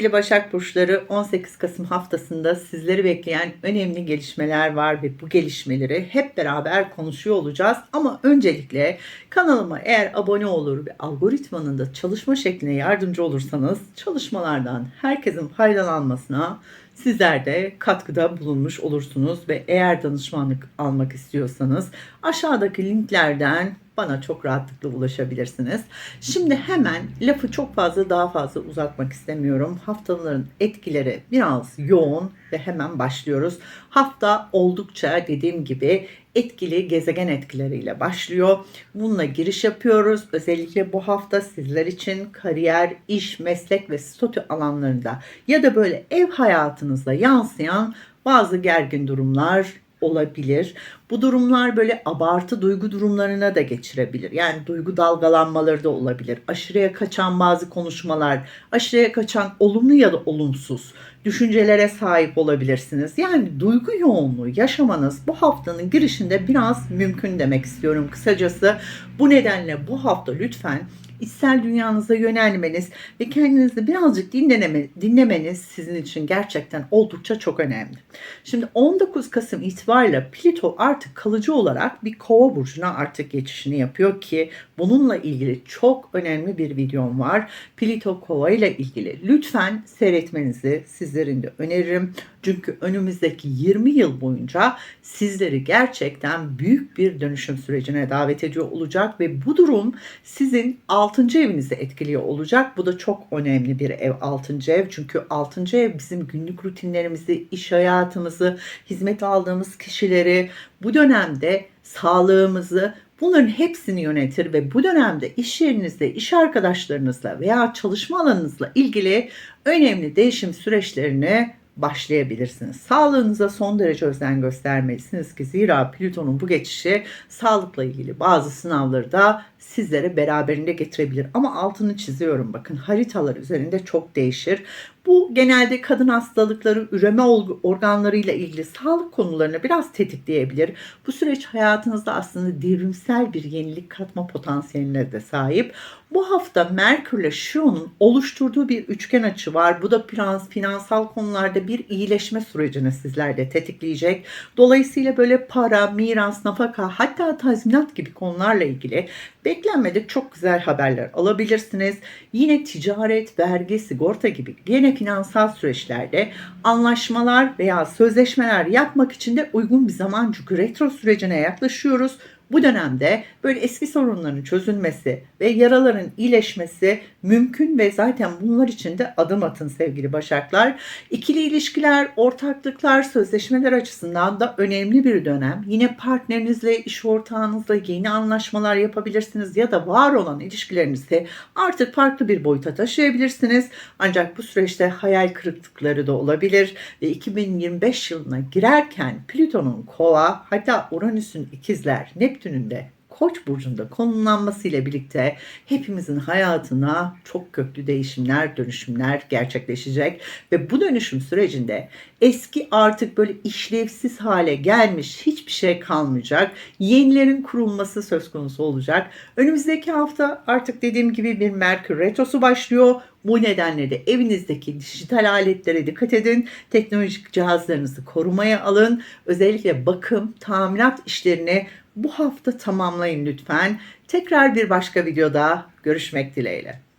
Sevgili Başak Burçları 18 Kasım haftasında sizleri bekleyen önemli gelişmeler var ve bu gelişmeleri hep beraber konuşuyor olacağız. Ama öncelikle kanalıma eğer abone olur ve algoritmanın da çalışma şekline yardımcı olursanız çalışmalardan herkesin faydalanmasına sizler de katkıda bulunmuş olursunuz ve eğer danışmanlık almak istiyorsanız aşağıdaki linklerden bana çok rahatlıkla ulaşabilirsiniz. Şimdi hemen lafı çok fazla daha fazla uzatmak istemiyorum. Haftaların etkileri biraz yoğun ve hemen başlıyoruz. Hafta oldukça dediğim gibi etkili gezegen etkileriyle başlıyor. Bununla giriş yapıyoruz. Özellikle bu hafta sizler için kariyer, iş, meslek ve statü alanlarında ya da böyle ev hayatınızda yansıyan bazı gergin durumlar olabilir. Bu durumlar böyle abartı duygu durumlarına da geçirebilir. Yani duygu dalgalanmaları da olabilir. Aşırıya kaçan bazı konuşmalar, aşırıya kaçan olumlu ya da olumsuz düşüncelere sahip olabilirsiniz. Yani duygu yoğunluğu yaşamanız bu haftanın girişinde biraz mümkün demek istiyorum kısacası. Bu nedenle bu hafta lütfen içsel dünyanıza yönelmeniz ve kendinizi birazcık dinleme, dinlemeniz sizin için gerçekten oldukça çok önemli. Şimdi 19 Kasım itibariyle Plüto artık kalıcı olarak bir kova burcuna artık geçişini yapıyor ki bununla ilgili çok önemli bir videom var. Plüto kova ile ilgili lütfen seyretmenizi sizlerin de öneririm. Çünkü önümüzdeki 20 yıl boyunca sizleri gerçekten büyük bir dönüşüm sürecine davet ediyor olacak ve bu durum sizin 6. evinizi etkiliyor olacak. Bu da çok önemli bir ev 6. ev. Çünkü 6. ev bizim günlük rutinlerimizi, iş hayatımızı, hizmet aldığımız kişileri bu dönemde sağlığımızı Bunların hepsini yönetir ve bu dönemde iş yerinizde, iş arkadaşlarınızla veya çalışma alanınızla ilgili önemli değişim süreçlerini başlayabilirsiniz. Sağlığınıza son derece özen göstermelisiniz ki zira Plüton'un bu geçişi sağlıkla ilgili bazı sınavları da sizlere beraberinde getirebilir. Ama altını çiziyorum bakın haritalar üzerinde çok değişir. Bu genelde kadın hastalıkları, üreme organlarıyla ilgili sağlık konularını biraz tetikleyebilir. Bu süreç hayatınızda aslında devrimsel bir yenilik katma potansiyeline de sahip. Bu hafta Merkür ile Şiron'un oluşturduğu bir üçgen açı var. Bu da finans, finansal konularda bir iyileşme sürecini sizlerde tetikleyecek. Dolayısıyla böyle para, miras, nafaka hatta tazminat gibi konularla ilgili beklenmedik çok güzel haberler alabilirsiniz. Yine ticaret, vergi, sigorta gibi gene finansal süreçlerde anlaşmalar veya sözleşmeler yapmak için de uygun bir zaman çünkü retro sürecine yaklaşıyoruz. Bu dönemde böyle eski sorunların çözülmesi ve yaraların iyileşmesi mümkün ve zaten bunlar için de adım atın sevgili Başaklar. İkili ilişkiler, ortaklıklar, sözleşmeler açısından da önemli bir dönem. Yine partnerinizle, iş ortağınızla yeni anlaşmalar yapabilirsiniz ya da var olan ilişkilerinizi artık farklı bir boyuta taşıyabilirsiniz. Ancak bu süreçte hayal kırıklıkları da olabilir ve 2025 yılına girerken Plüton'un kova hatta Uranüs'ün ikizler, Neptün'ün de Koç burcunda konumlanmasıyla birlikte hepimizin hayatına çok köklü değişimler, dönüşümler gerçekleşecek ve bu dönüşüm sürecinde eski artık böyle işlevsiz hale gelmiş hiçbir şey kalmayacak. Yenilerin kurulması söz konusu olacak. Önümüzdeki hafta artık dediğim gibi bir Merkür retrosu başlıyor. Bu nedenle de evinizdeki dijital aletlere dikkat edin. Teknolojik cihazlarınızı korumaya alın. Özellikle bakım, tamirat işlerini bu hafta tamamlayın lütfen. Tekrar bir başka videoda görüşmek dileğiyle.